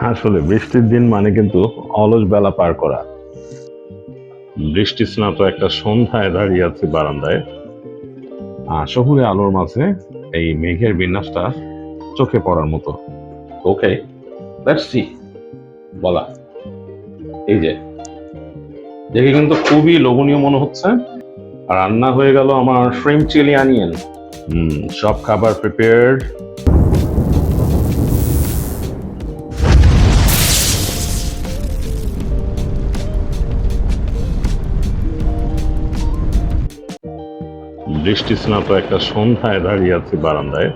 আসলে বৃষ্টির দিন মানে কিন্তু অলস বেলা পার করা। বৃষ্টি স্নাত একটা সন্ধ্যায় দাঁড়িয়ে আছি বারান্দায়। আর শহুরে আলোর মাঝে এই মেঘের বিন্যাসটা চোখে পড়ার মতো। ওকে লেটস সি বলা। এই যে। দেখে কিন্তু খুবই লোভনীয় মনে হচ্ছে। রান্না হয়ে গেল আমার শ্রিম চিলি আনিয়েন হুম সব খাবার প্রিপেয়ার্ড বৃষ্টি স্নাত একটা সন্ধ্যায় দাঁড়িয়ে আছি বারান্দায়।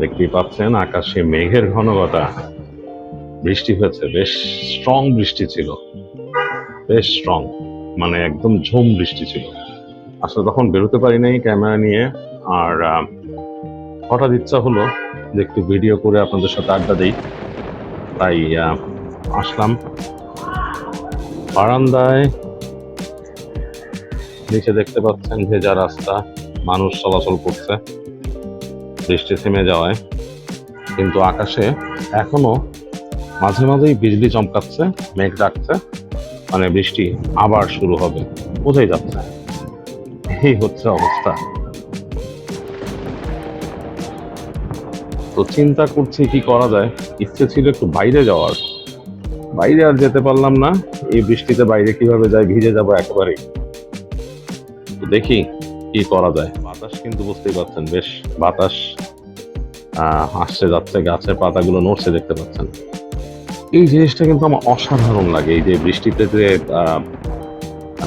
দেখতেই পাচ্ছেন আকাশে মেঘের ঘনঘটা বৃষ্টি হয়েছে, বেশ স্ট্রং বৃষ্টি ছিল। বেশ স্ট্রং মানে একদম ঝুম বৃষ্টি ছিল। আসলে তখন বেরোতে পারি নাই ক্যামেরা নিয়ে। আর হঠাৎ ইচ্ছা হলো যে একটু ভিডিও করে আপনাদের সাথে আড্ডা দিই। তাই আসলাম। বারান্দায় নিচে দেখতে পাচ্ছেন ভেজা রাস্তা, মানুষ চলাচল করছে। বৃষ্টি থেমে যাওয়ায়। কিন্তু আকাশে এখনও মাঝে মাঝেই বিজলি চমকাচ্ছে, মেঘ ডাকছে। মানে বৃষ্টি আবার শুরু হবে, বোঝাই যাচ্ছে। এই হচ্ছে অবস্থা। তো চিন্তা করছি কি করা যায়। ইচ্ছে ছিল একটু বাইরে যাওয়ার। বাইরে আর যেতে পারলাম না। এই বৃষ্টিতে বাইরে কীভাবে যাই, ভিজে যাব একেবারেই। দেখি কি করা যায়। বাতাস কিন্তু বুঝতেই পারছেন, বেশ বাতাস আসছে যাচ্ছে, গাছের পাতাগুলো নড়ছে, দেখতে পাচ্ছেন। এই জিনিসটা কিন্তু আমার অসাধারণ লাগে, এই যে বৃষ্টিতে যে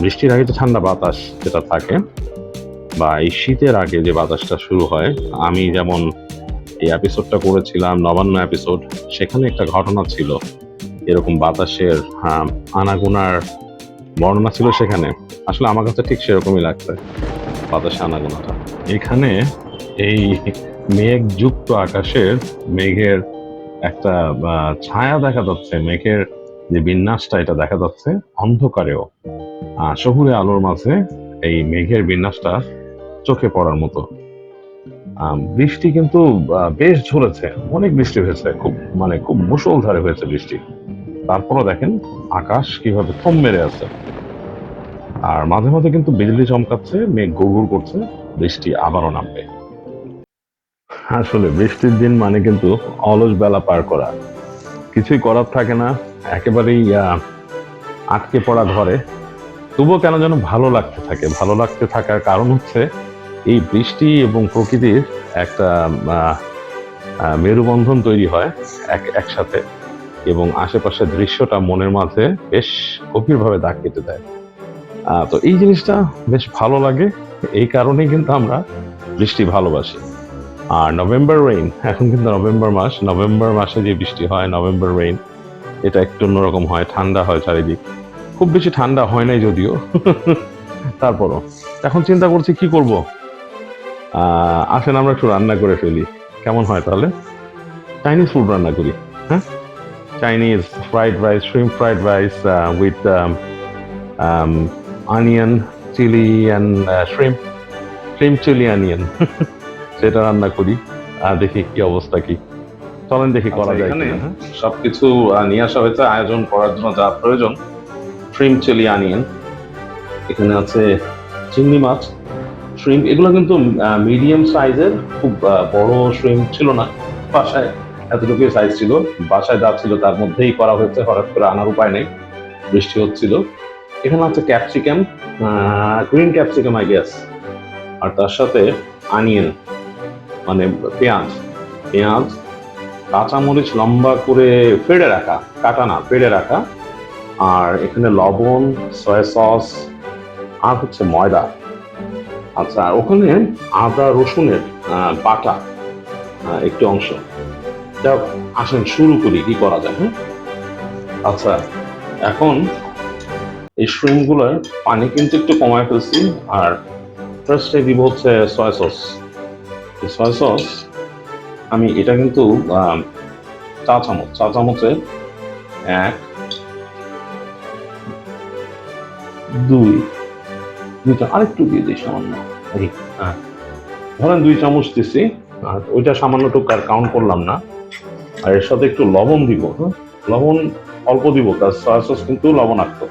বৃষ্টির আগে তো ঠান্ডা বাতাস যেটা থাকে, বা এই শীতের আগে যে বাতাসটা শুরু হয়, আমি যেমন এই এপিসোডটা করেছিলাম, নবান্ন এপিসোড সেখানে একটা ঘটনা ছিল, এরকম বাতাসের আনাগোনার বর্ণনা ছিল সেখানে। আসলে আমার কাছে ঠিক সেরকমই লাগছে। বাতাসে আনাগোনাটা এখানে এই মেঘযুক্ত আকাশের মেঘের একটা ছায়া দেখা যাচ্ছে। মেঘের যে বিন্যাসটা এটা দেখা যাচ্ছে অন্ধকারেও। শহুরে আলোর মাঝে এই মেঘের বিন্যাসটা চোখে পড়ার মতো। বৃষ্টি কিন্তু বেশ ঝরেছে। অনেক বৃষ্টি হয়েছে। খুব মানে খুব মুষলধারে হয়েছে বৃষ্টি। তারপরও দেখেন আকাশ কীভাবে থম মেরে আছে। আর মাঝে মাঝে কিন্তু বিজলি চমকাচ্ছে, মেঘ গুড় করছে, বৃষ্টি আবারও নামবে। আসলে বৃষ্টির দিন মানে কিন্তু অলস বেলা পার করা। কিছুই করার থাকে না, একেবারেই আটকে পড়া ঘরে। তবুও কেন যেন ভালো লাগতে থাকে। ভালো লাগতে থাকার কারণ হচ্ছে এই বৃষ্টি এবং প্রকৃতির একটা মেরুবন্ধন তৈরি হয় এক, একসাথে। এবং আশেপাশের দৃশ্যটা মনের মাঝে বেশ গভীরভাবে দাগ কেটে দেয়। তো এই জিনিসটা বেশ ভালো লাগে। এই কারণেই কিন্তু আমরা বৃষ্টি ভালোবাসি। আর নভেম্বর রেইন এখন কিন্তু নভেম্বর মাস। নভেম্বর মাসে যে বৃষ্টি হয়, নভেম্বর রেইন এটা একটু অন্যরকম হয়। ঠান্ডা হয় চারিদিক। খুব বেশি ঠান্ডা হয় নাই যদিও। তারপরও। এখন চিন্তা করছি কি করব? আসেন আমরা একটু রান্না করে ফেলি। কেমন হয় তাহলে? চাইনিজ ফুড রান্না করি। হ্যাঁ? Chinese fried rice shrimp fried rice with onion chilli and shrimp shrimp chilli onion সেটা রান্না করি। আর দেখি কি অবস্থা কি। চলেন দেখি করা যায়? সবকিছু আহ, নিয়ে আসা হয়েছে। আয়োজন করার জন্য যা প্রয়োজন শ্রিম চিলি আনিয়েন এখানে আছে চিংড়ি মাছ শ্রিম এগুলো কিন্তু মিডিয়াম সাইজের খুব বড় শ্রিম ছিল না। বাসায় এতটুকুই সাইজ ছিল। বাসায় যা ছিল তার মধ্যেই করা হয়েছে, হঠাৎ করে আনার উপায় নেই, বৃষ্টি হচ্ছিল। এখানে আছে capsicum green capsicum I guess আর তার সাথে আনিয়ন মানে পেঁয়াজ। পেঁয়াজ, কাঁচামরিচ লম্বা করে পেড়ে রাখা, কাটা না পেড়ে রাখা। আর এখানে লবণ সয়া সস আর হচ্ছে ময়দা। আচ্ছা ওখানে আদা রসুনের বাটা একটি অংশ। যাক, আসেন, শুরু করি, কি করা যায় হ্যাঁ? আচ্ছা এখন এই শ্রিমগুলোর পানি কিন্তু একটু কমায় ফেলছি, আর ফার্স্টে দিব হচ্ছে সয়া সস সয়া সস আমি এটা কিন্তু চা চামচ, চা চামচে এক, দুই দুই চা- আরেকটু দিয়ে দিই সামান্য হ্যাঁ। ধরেন দুই চামচ দিছি, আর ওইটা সামান্য টুকু আর কাউন্ট করলাম না। আর এর সাথে একটু লবণ দিব হ্যাঁ? লবণ অল্প দিব, কারণ সয়া সস কিন্তু লবণাক্ত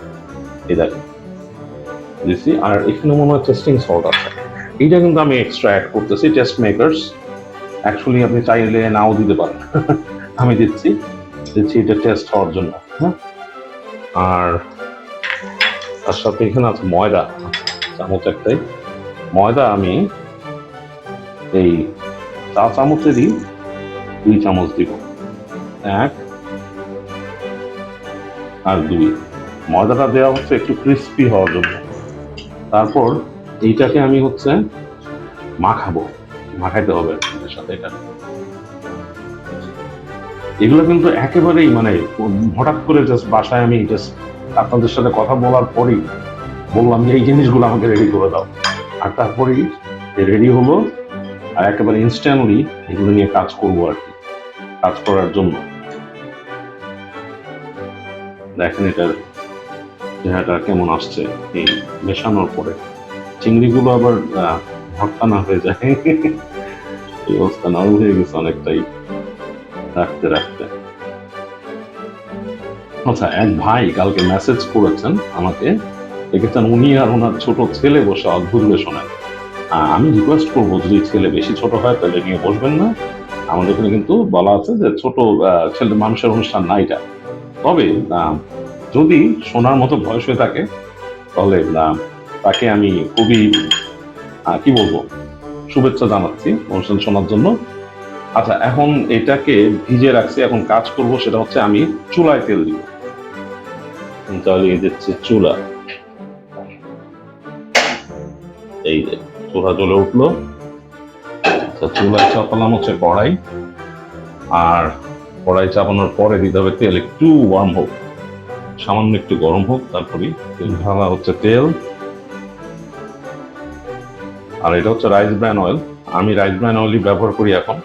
এই দেখেন, দিছি, আর এখানে মনে হয় টেস্টিং সল্ট আছে। এইটা কিন্তু আমি এক্সট্রা অ্যাড করতেছি টেস্ট মেকার্স অ্যাকচুয়ালি আপনি চাইলে নাও দিতে পারেন। আমি দিচ্ছি দিচ্ছি এটা টেস্ট হওয়ার জন্য হ্যাঁ? আর তার সাথে এখানে আছে ময়দা, চামচ একটাই। ময়দা আমি এই চা চামচেরই দুই চামচ দিব। এক আর দুই। ময়দাটা দেওয়া হচ্ছে একটু ক্রিস্পি হওয়ার জন্য। তারপর এইটাকে আমি হচ্ছে মাখাবো। মাখাইতে হবে সাথে এটা। এগুলো কিন্তু একেবারেই মানে হঠাৎ করে জাস্ট বাসায় আমি জাস্ট আপনাদের সাথে কথা বলার পরেই বললাম যে, এই জিনিসগুলো আমাকে রেডি করে দাও। আর তারপরেই রেডি হলো। আর একেবারে ইনস্ট্যান্টলি এগুলো নিয়ে কাজ করব আর কি। কাজ করার জন্য। দেখেন এটার চেহারাটা কেমন আসছে এই মেশানোর পরে। চিংড়িগুলো আবার ভর্তা না হয়ে যায়। এই অবস্থা নাড়ু হয়ে গেছে অনেকটাই রাখতে রাখতে। আচ্ছা এক ভাই কালকে মেসেজ করেছেন আমাকে। দেখেছেন উনি আর ওনার ছোট ছেলে বসে অদ্ভুত শোনেন। আমি রিকোয়েস্ট করব যদি ছেলে বেশি ছোট হয় তাহলে নিয়ে বসবেন না। আমাদের এখানে কিন্তু বলা আছে যে ছোট ছেলে মানুষের অনুষ্ঠান না এটা। তবে যদি শোনার মতো বয়স হয়ে থাকে তাহলে তাকে আমি খুবই কি বলব শুভেচ্ছা জানাচ্ছি অনুষ্ঠান শোনার জন্য। আচ্ছা এখন এটাকে ভিজে রাখছি এখন কাজ করব সেটা হচ্ছে আমি চুলায় তেল দিব। জ্বালিয়ে দিচ্ছি চুলা। এই যে চুলা জ্বলে উঠল। আচ্ছা, চুলায় চাপালাম হচ্ছে কড়াই। আর কড়াই চাপানোর পরে দিতে হবে তেল। একটু ওয়ার্ম হোক। সামান্য একটু গরম হোক তারপরে তেল। ঢালা হচ্ছে তেল। আর এটা হচ্ছে রাইস ব্র্যান অয়েল আমি রাইস ব্র্যান অয়েলই ব্যবহার করি এখন।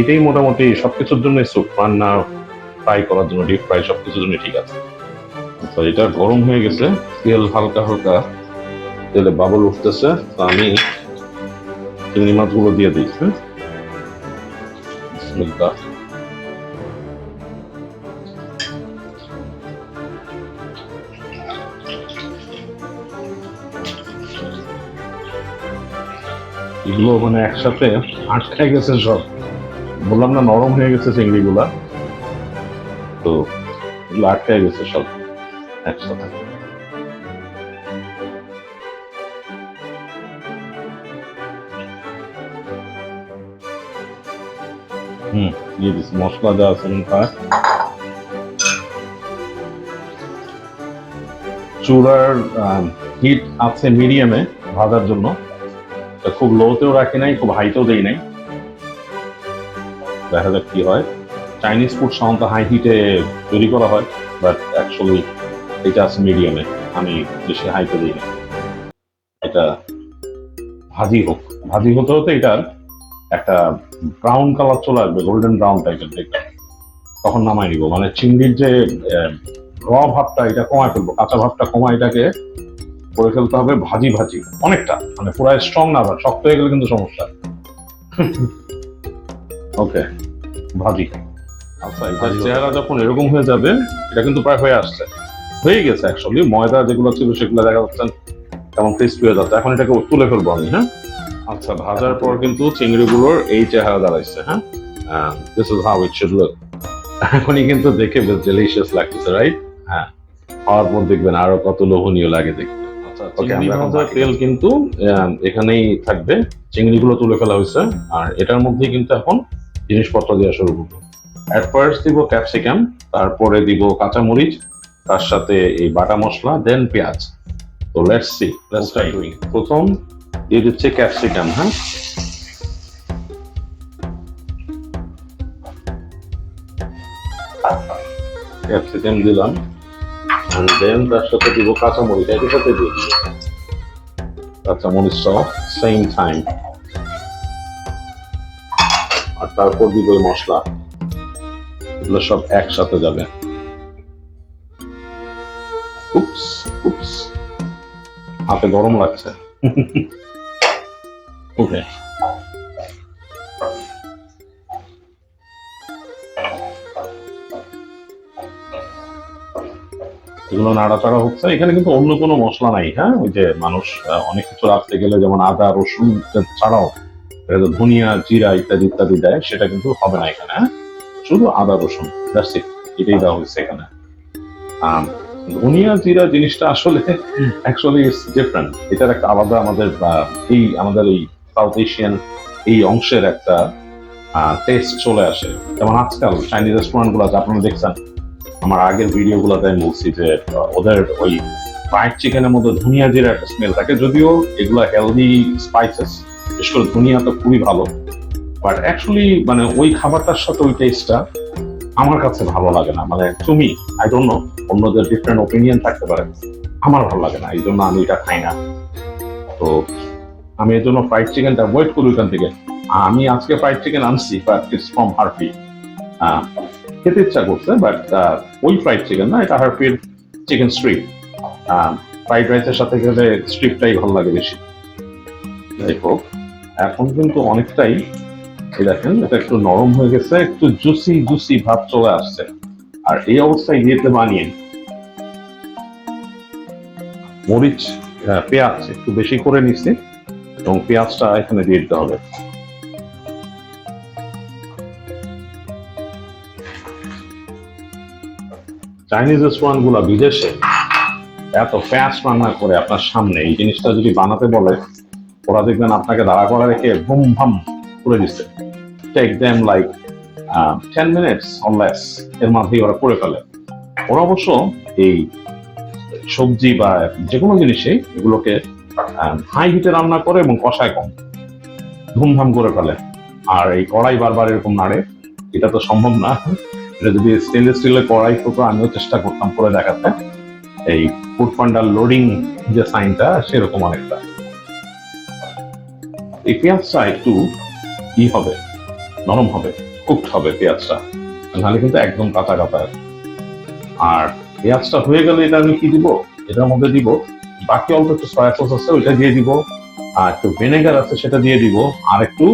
এটাই মোটামুটি সবকিছুর জন্য স্যুপ রান্না ফ্রাই করার জন্য ডিপ ফ্রাই সবকিছুর জন্য ঠিক আছে। তো এটা গরম হয়ে গেছে। তেল হালকা হালকা। তেলে বাবল উঠতেছে। তো আমি চিংড়ি মাছগুলো দিয়ে দিই এগুলো মানে একসাথে আটকায় গেছে সব। বললাম না, নরম হয়ে গেছে চিংড়িগুলা। তো এগুলো আটকায় গেছে সব একসাথে। মশলা দেওয়া আছে চুলার হিট আছে মিডিয়ামে ভাজার জন্য। তা খুব লোতেও রাখি নাই, খুব হাইতেও দেই নাই। দেখা যাক কি হয়। চাইনিজ ফুড সাধারণত হাই হিটে তৈরি করা হয় বাট অ্যাকচুয়ালি এটা আছে মিডিয়ামে আমি বেশি হাইতে দিই না। এটা ভাজি হোক। ভাজি হতে হতে এটার একটা ব্রাউন কালার চলে আসবে গোল্ডেন ব্রাউন টাইপের দেখবেন তখন নামাই নিব। মানে চিংড়ির যে র ভাবটা, এটা কমায় ফেলব। কাঁচা ভাবটা কমায় এটাকে করে ফেলতে হবে ভাজি ভাজি। অনেকটা মানে পুরো স্ট্রং না শক্ত হয়ে গেলে কিন্তু সমস্যা। ওকে ভাজি। আচ্ছা এটার চেহারা যখন এরকম হয়ে যাবে এটা কিন্তু প্রায় হয়ে আসছে। হয়ে গেছে অ্যাকচুয়ালি ময়দা যেগুলো ছিল সেগুলো দেখা যাচ্ছে কেমন ক্রিস্পি হয়ে যাচ্ছে। এখন এটাকে তুলে ফেলব আমি হ্যাঁ? আচ্ছা ভাজার পর কিন্তু চিংড়িগুলোর এই চেহারা দাঁড়াইছে হ্যাঁ? This is how it should look এখনই কিন্তু দেখে বেশ ডেলিশিয়াস লাগতেছে রাইট হ্যাঁ। খাওয়ার পর দেখবেন আরও কত লোভনীয় লাগে দেখতে। আচ্ছা চিংড়ি আমরা ভাজার তেল কিন্তু এখানেই থাকবে। চিংড়িগুলো তুলে ফেলা হয়েছে। আর এটার মধ্যেই কিন্তু এখন জিনিসপত্র দেওয়া শুরু করব। অ্যাট ফার্স্ট দিব ক্যাপসিকাম তারপরে দিব কাঁচামরিচ তার সাথে এই বাটা মশলা দেন পেঁয়াজ। তো let's see let's try doing প্রথম দিয়ে দিচ্ছে ক্যাপসিকাম হ্যাঁ? ক্যাপসিকাম দিলাম। And then তার সাথে দিব কাঁচামরিচ একই সাথে দিয়ে দিব। কাঁচামরিচটাও সেম টাইম আর তারপর দিব এই মশলা। এগুলো সব একসাথে যাবে। উপস উপস হাতে গরম লাগছে। ওকে এগুলো নাড়াচাড়া হচ্ছে এখানে কিন্তু অন্য কোনো মশলা নাই হ্যাঁ? ওই যে মানুষ অনেক কিছু রাখতে গেলে যেমন আদা, রসুন ছাড়াও ধনিয়া, জিরা ইত্যাদি ইত্যাদি দেয়, সেটা কিন্তু হবে না এখানে হ্যাঁ? শুধু আদা, রসুন এটাই দেওয়া হয়েছে এখানে। ধনিয়া, জিরা জিনিসটা আসলে অ্যাকচুয়ালি ইটস ডিফারেন্ট এটার একটা আলাদা আমাদের এই আমাদের এই সাউথ এশিয়ান এই অংশের একটা টেস্ট চলে আসে। যেমন আজকাল চাইনিজ রেস্টুরেন্টগুলো আপনারা দেখছেন আমার আগের ভিডিও গুলোতে আমি বলছি যে ওদের ওই ফ্রাইড চিকেনের মধ্যে ধনিয়া জিরা একটা স্মেল থাকে। যদিও এগুলো হেলদি স্পাইসেস বিশেষ করে ধনিয়া তো খুবই ভালো। বাট অ্যাকচুয়ালি মানে ওই খাবারটার সাথে ওই টেস্টটা আমার কাছে ভালো লাগে না। মানে তুমি আই ডোন্ট নো অন্যদের ডিফারেন্ট ওপিনিয়ন থাকতে পারে। আমার ভালো লাগে না, এই জন্য আমি এটা খাই না। তো আমি এর জন্য ফ্রাইড চিকেনটা অ্যাভয়েড করি ওখান থেকে। আমি আজকে ফ্রাইড চিকেন আনছি বাট ইটস ফ্রম হারপি খেতে ইচ্ছা করছে বাট ওই ফ্রাইড চিকেন না, এটা হারপির চিকেন স্ট্রিপ ফ্রাইড রাইসের সাথে গেলে স্ট্রিপটাই ভালো লাগে বেশি। যাই হোক, এখন কিন্তু অনেকটাই দেখেন, এটা একটু নরম হয়ে গেছে, একটু জুসি জুসি ভাব চলে আসছে। আর এই অবস্থায় দিয়েতে বানিয়ে, মরিচ পেঁয়াজ একটু বেশি করে নিচ্ছি, এবং পেঁয়াজটা এখানে দিয়ে দিতে হবে। চাইনিজ রেস্টুরেন্টগুলা বিদেশে এত ফাস্ট রান্না করে আপনার সামনে, এই জিনিসটা যদি বানাতে বলে, ওরা দেখবেন আপনাকে দাঁড়া করা রেখে ভুম ভাম করে দিচ্ছে। Take them like ten minutes এর মধ্যেই ওরা করে ফেলে। ওরা অবশ্য এই সবজি বা যে কোনো জিনিসে এগুলোকে হাই হিটে রান্না করে এবং কষায় কম। ধুমধাম করে ফেলে। আর এই কড়াই বারবার এরকম নাড়ে, এটা তো সম্ভব না। যদি স্টেনলেস স্টিলের কড়াই হতো আমিও চেষ্টা করতাম করে দেখাতে। এই ফুড পান্ডার লোডিং যে সাইনটা সেরকম অনেকটা। এই পেঁয়াজটা একটু ই হবে, নরম হবে কুকড হবে পেঁয়াজটা। নাহলে কিন্তু একদম কাঁচা কাঁচা আর পেঁয়াজটা হয়ে গেলে এটা আমি কি দিব? এটার মধ্যে দিব, বাকি অল্প একটু সয়া সস আছে, ওইটা দিয়ে দিব। আর একটু ভিনেগার আছে, সেটা দিয়ে দিব। আর একটু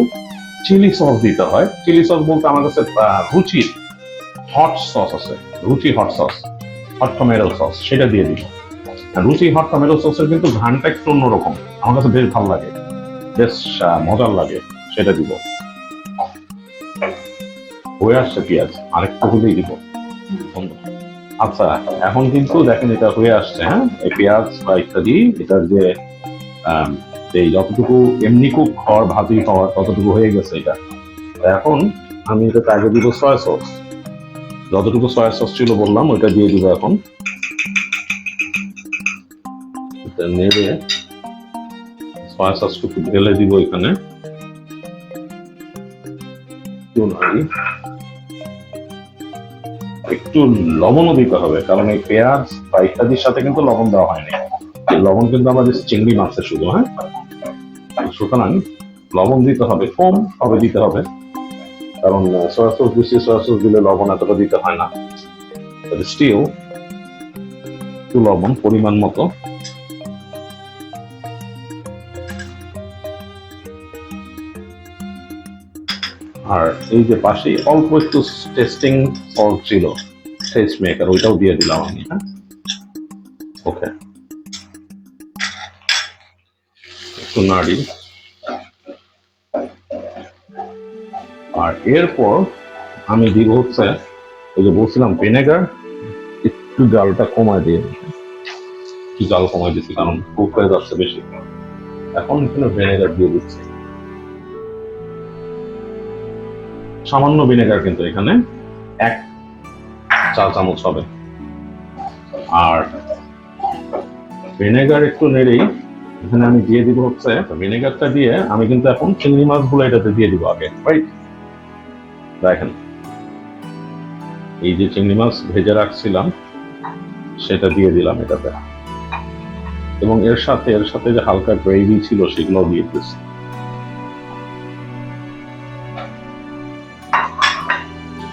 চিলি সস দিতে হয়। চিলি সস বলতে আমার কাছে রুচির হট সস আছে, Ruchi hot sauce hot tomato sauce সেটা দিয়ে দিব রুচি হট টমেটো সসের কিন্তু ঘানটা একটু অন্যরকম। আমার কাছে বেশ ভালো লাগে, বেশ মজার লাগে, সেটা দিব। হয়ে আসছে পেঁয়াজ, আরেকটু হলেই দিব। আচ্ছা এখন কিন্তু দেখেন এটা হয়ে আসছে হ্যাঁ? এই পেঁয়াজ বা ইত্যাদি, এটার যে এই যতটুকু এমনি খুব খড় ভাজি হওয়ার ততটুকু হয়ে গেছে এটা। এখন আমি এটাতে আগে দিব সয়া সস যতটুকু সয়া সস ছিল বললাম, ওইটা দিয়ে দিব এখন। নেড়ে সয়া সসটুকু ঢেলে দিব এখানে। একটু লবণও দিতে হবে, কারণ এই পেঁয়াজ বা ইত্যাদির সাথে কিন্তু লবণ দেওয়া হয়নি। লবণ কিন্তু আমাদের চিংড়ি মাছে শুধু হ্যাঁ? সুতরাং লবণ দিতে হবে কম হবে দিতে হবে। কারণ সয়া সস বেশি সয়া সস দিলে লবণ এতটা দিতে হয় না। স্টিল একটু লবণ পরিমাণ মতো। আর এই যে পাশে অল্প একটু টেস্টিং সল্ট ছিল টেস্ট মেকার ওইটাও দিয়ে দিলাম আমি হ্যাঁ? ওকে একটু নাড়ি। আর এরপর আমি দিব হচ্ছে ওই যে বলছিলাম ভিনেগার একটু জালটা কমায় দিয়ে একটু জাল কমায় দিচ্ছি কারণ কুক হয়ে যাচ্ছে বেশি। এখন এখানে ভিনেগার দিয়ে দিচ্ছি। সামান্য ভিনেগার কিন্তু এখানে এক চা চামচ হবে। আর ভিনেগার একটু নেড়েই এখানে আমি দিয়ে দিব হচ্ছে ভিনেগারটা দিয়ে আমি কিন্তু এখন চিংড়ি মাছগুলো এটাতে দিয়ে দিব আগে রাইট দেখেন, এই যে চিংড়ি মাছ ভেজে রাখছিলাম, সেটা দিয়ে দিলাম এটাতে। এবং এর সাথে এর সাথে যে হালকা গ্রেভি ছিল, সেগুলো দিয়ে দিচ্ছি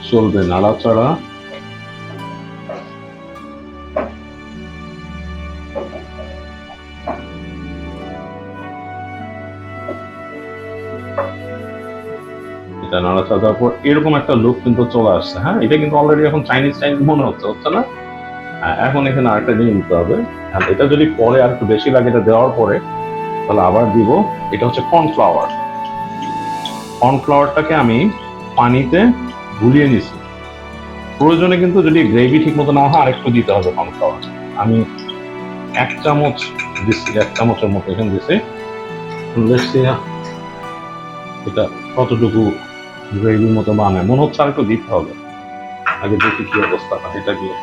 চলবে নাড়াচাড়া। এরকম একটা লুক কিন্তু চলে আসছে হ্যাঁ? এটা কিন্তু অলরেডি এখন চাইনিজ চাইনিজ মনে হচ্ছে হচ্ছে না? এখন এখানে আরেকটা জিনিস দিতে হবে। আর এটা যদি পরে আর একটু বেশি লাগে এটা দেওয়ার পরে, তাহলে আবার দিব। এটা হচ্ছে কর্নফ্লাওয়ার কর্নফ্লাওয়ারটাকে আমি পানিতে গুলিয়ে নিছি। প্রয়োজনে কিন্তু যদি গ্রেভি ঠিক মতো না হয়, আরেকটু দিতে হবে কর্নফ্লাওয়ার আমি এক চামচ দিচ্ছি এক চামচের মতো এখানে দিছি। এটা কতটুকু গ্রেভির মতো মনে হচ্ছে দিতে হবে। আগে দেখি কি অবস্থা হয় এটা গিয়ে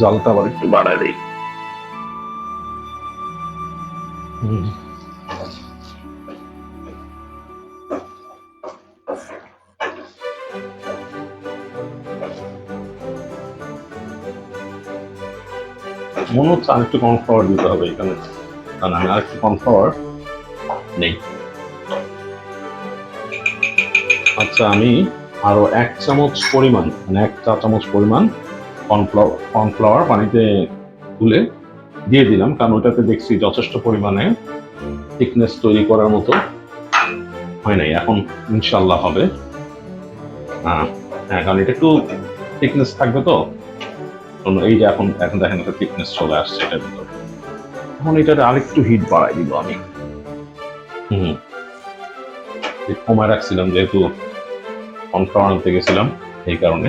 জলটা আবার একটু বাড়ায় দিই। মনে হচ্ছে আরেকটু কর্নফ্লাওয়ার দিতে হবে এখানে। কারণ আমি আরেকটু কর্নফ্লাওয়ার নেই। আচ্ছা আমি আরও এক চামচ পরিমাণ মানে এক চা চামচ পরিমাণ কর্নফ্লাওয়ার কর্নফ্লাওয়ার পানিতে তুলে দিয়ে দিলাম, কারণ ওটাতে দেখছি যথেষ্ট পরিমাণে থিকনেস তৈরি করার মতো হয় নাই। এখন ইনশাল্লাহ হবে। হ্যাঁ হ্যাঁ কারণ এটা একটু থিকনেস থাকবে তো এই যে এখন এখন দেখেন একটা থিকনেস চলে আসছে এটার ভিতর। এখন এটাতে আরেকটু হিট বাড়াই দিব আমি। হুম কমায় রাখছিলাম যেহেতু কনফ্লাওয়ার আনতে গেছিলাম, এই কারণে।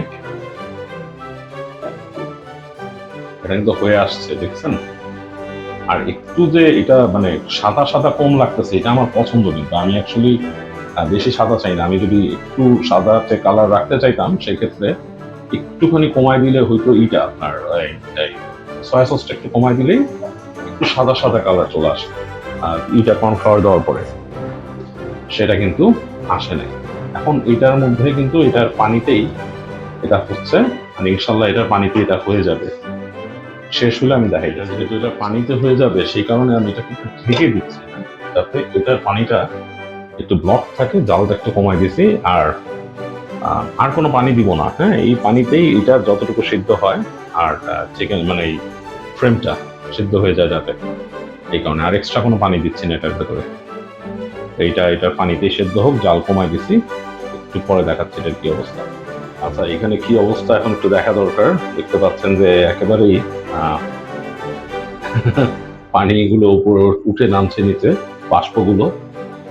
এটা কিন্তু হয়ে আসছে, দেখছেন? আর একটু যে এটা মানে সাদা সাদা কম লাগতেছে, এটা আমার পছন্দ কিন্তু। আমি অ্যাকচুয়ালি বেশি সাদা চাই না। আমি যদি একটু সাদা কালার রাখতে চাইতাম, সেক্ষেত্রে একটুখানি কমায় দিলে হয়তো এইটা আপনার সয়া সসটা একটু কমায় দিলেই একটু সাদা সাদা কালার চলে আসে। আর এইটা কর্নফ্লাওয়ার দেওয়ার পরে সেটা কিন্তু আসে নাই। এখন এটার মধ্যে কিন্তু এটার পানিতেই এটা হচ্ছে মানে ইনশাল্লাহ এটার পানিতে এটা হয়ে যাবে। শেষ হলে আমি দেখাই এটা যেহেতু এটা পানিতে হয়ে যাবে, সেই কারণে আমি এটাকে একটু ঢেকে দিচ্ছি, যাতে এটার পানিটা একটু ব্লক থাকে, জালটা একটু কমাই দিছি, আর আর কোনো পানি দিব না। হ্যাঁ এই পানিতেই এটা যতটুকু সিদ্ধ হয়, আর চিকেন মানে এই ফ্রেমটা সিদ্ধ হয়ে যায় যাতে। এই কারণে আর এক্সট্রা কোনো পানি দিচ্ছি না এটার ভেতরে। এইটা এটা পানিতেই সেদ্ধ হোক, জাল কমাই দিছি। একটু পরে দেখাচ্ছি এটার কি অবস্থা। আচ্ছা এখানে কি অবস্থা এখন একটু দেখা দরকার। দেখতে পাচ্ছেন যে একেবারেই পানিগুলো উপর উঠে নামছে নিচে, বাষ্পগুলো।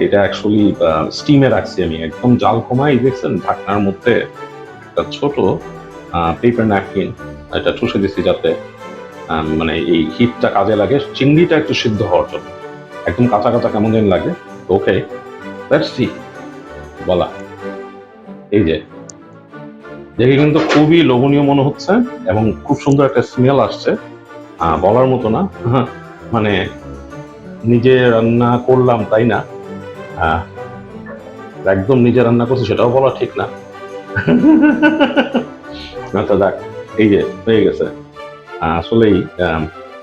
এটা অ্যাকচুয়ালি স্টিমে রাখছি আমি। একদম জাল কমাই, দেখছেন, ঢাকনার মধ্যে একটা ছোট পেপার ন্যাপকিন এটা ঠুসে দিচ্ছি যাতে মানে এই হিটটা কাজে লাগে। চিংড়িটা একটু সিদ্ধ হওয়ার জন্য। একদম কাঁচা কাঁচা কেমন যেন লাগে। ওকে সি বলা এই যে, দেখে কিন্তু খুবই লোভনীয় মনে হচ্ছে এবং খুব সুন্দর একটা স্মেল আসছে। বলার মতো না। মানে নিজে রান্না করলাম তাই না? একদম নিজে রান্না করছি সেটাও বলা ঠিক না। আচ্ছা দেখ এই যে, হয়ে গেছে। আসলেই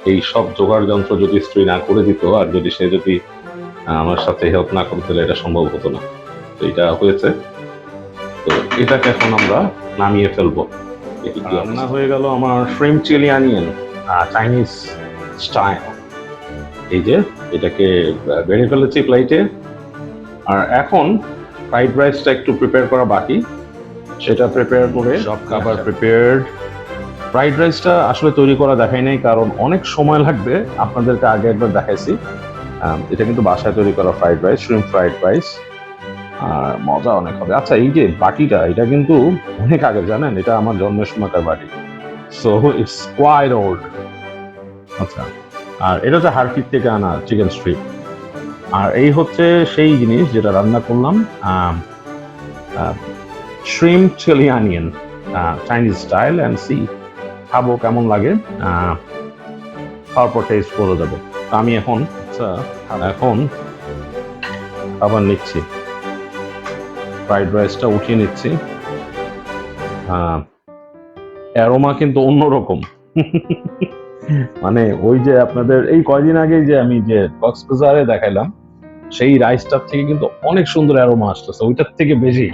এই সব জোগাড় যন্ত্র যদি স্ত্রী না করে দিত, আর যদি সে যদি আমার সাথে হেল্প না করতে এটা সম্ভব হতো না। তো এটা হয়েছে। তো এটাকে এখন আমরা নামিয়ে ফেলব। রান্না হয়ে গেল আমার shrimp chilli onion Chinese style এই যে এটাকে বেড়ে ফেলেছি প্লেটে আর এখন ফ্রাইড রাইসটা একটু প্রিপেয়ার করা বাকি। সেটা প্রিপেয়ার করে সব খাবার প্রিপেয়ার্ড ফ্রাইড রাইসটা আসলে তৈরি করা দেখাই নাই কারণ অনেক সময় লাগবে। আপনাদেরকে আগে একবার দেখাইছি। এটা কিন্তু বাসায় তৈরি করা fried rice shrimp fried rice আর মজা অনেক হবে। আচ্ছা এই যে বাটিটা, এটা কিন্তু অনেক আগে, জানেন? এটা আমার জন্মের সময়কার বাটি। সো ইটস কোয়াইট ওল্ড আচ্ছা আর এটা হচ্ছে হারকির থেকে আনা চিকেন স্ট্রিপ আর এই হচ্ছে সেই জিনিস যেটা রান্না করলাম shrimp chilli onion Chinese style and see খাব কেমন লাগে খাওয়ার পর টেস্ট করে তো আমি এখন আচ্ছা এখন খাবার নিচ্ছি। ফ্রাইড রাইসটা উঠিয়ে নিচ্ছি। অ্যারোমা কিন্তু অন্যরকম। মানে ওই যে আপনাদের, এই কয়দিন আগে যে আমি যে কক্সবাজারে দেখাইলাম, সেই রাইসটার থেকে কিন্তু অনেক সুন্দর অ্যারোমা আসতেছে, ওইটার থেকে বেশি।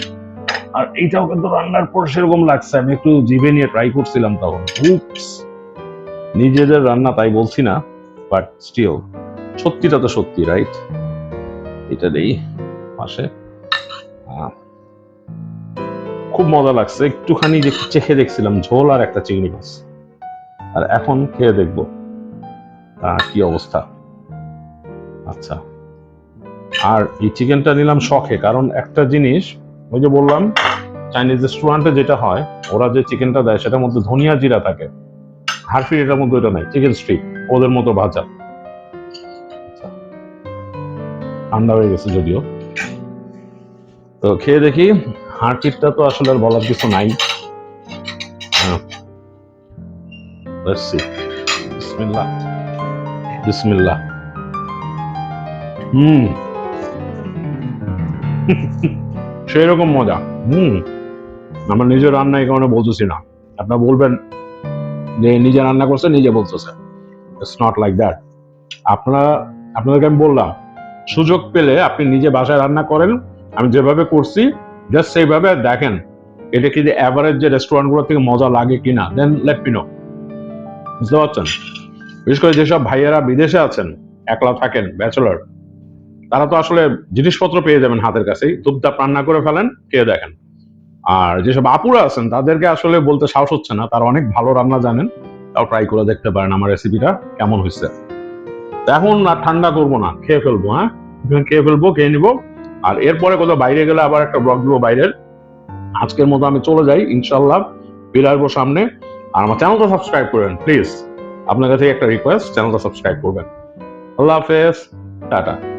আর এইটাও কিন্তু রান্নার পর সেরকম লাগছে, আমি একটু জিভে নিয়ে ট্রাই করছিলাম তখন। নিজেদের রান্না তাই বলছি না বাট স্টিল সত্যিটা তো সত্যি রাইট এটা দেই পাশে। খুব মজা লাগছে। একটুখানি যে চেখে দেখছিলাম, ঝোল আর একটা চিংড়ি মাছ। আর এখন খেয়ে দেখব কি অবস্থা। আচ্ছা আর এই চিকেনটা নিলাম শখে, কারণ একটা জিনিস, ওই যে বললাম চাইনিজ রেস্টুরেন্টে যেটা হয়, ওরা যে চিকেনটা দেয়, সেটার মধ্যে ধনিয়া জিরা থাকে। হারফির এটার মধ্যে ওটা নাই, চিকেন স্টিক, ওদের মতো ভাজা। ঠান্ডা হয়ে গেছে যদিও। তো খেয়ে দেখি হারফিটটা তো আসলে আর বলার কিছু নাই। হ্যাঁ। হুম। সেই রকম মজা। হুম। আমার নিজের রান্না এই কারণে বলতেছি না। আপনার বলবেন যে নিজে রান্না করছে, নিজে বলতেছে। ইটস নট লাইক দ্যাট আপনারা, আপনাদেরকে আমি বললাম সুযোগ পেলে আপনি নিজে বাসায় রান্না করেন। আমি যেভাবে করছি জাস্ট সেইভাবে দেখেন, এটা কি যে অ্যাভারেজ যে রেস্টুরেন্টগুলো থেকে মজা লাগে কিনা দেন লেট মি নো বুঝতে পারছেন? বিশেষ করে যেসব ভাইয়েরা বিদেশে আছেন, একলা থাকেন ব্যাচেলর তারা তো আসলে জিনিসপত্র পেয়ে যাবেন হাতের কাছেই, দুপদাপ রান্না করে ফেলেন, খেয়ে দেখেন। আর যেসব আপুরা আছেন, তাদেরকে আসলে বলতে সাহস হচ্ছে না, তারা অনেক ভালো রান্না জানেন, তাও ট্রাই করে দেখতে পারেন আমার রেসিপিটা কেমন হয়েছে। এখন আর ঠান্ডা করব না, খেয়ে ফেলব হ্যাঁ? খেয়ে ফেলব, খেয়ে নিবো। আর এরপরে কোথাও বাইরে গেলে আবার একটা ব্লগ দিব বাইরের। আজকের মতো আমি চলে যাই ইনশাল্লাহ ফিরে আসব সামনে। আর আমার চ্যানেলটা সাবস্ক্রাইব করবেন প্লিজ আপনার কাছে একটা রিকোয়েস্ট চ্যানেলটা সাবস্ক্রাইব করবেন। আল্লাহ হাফেজ, টাটা।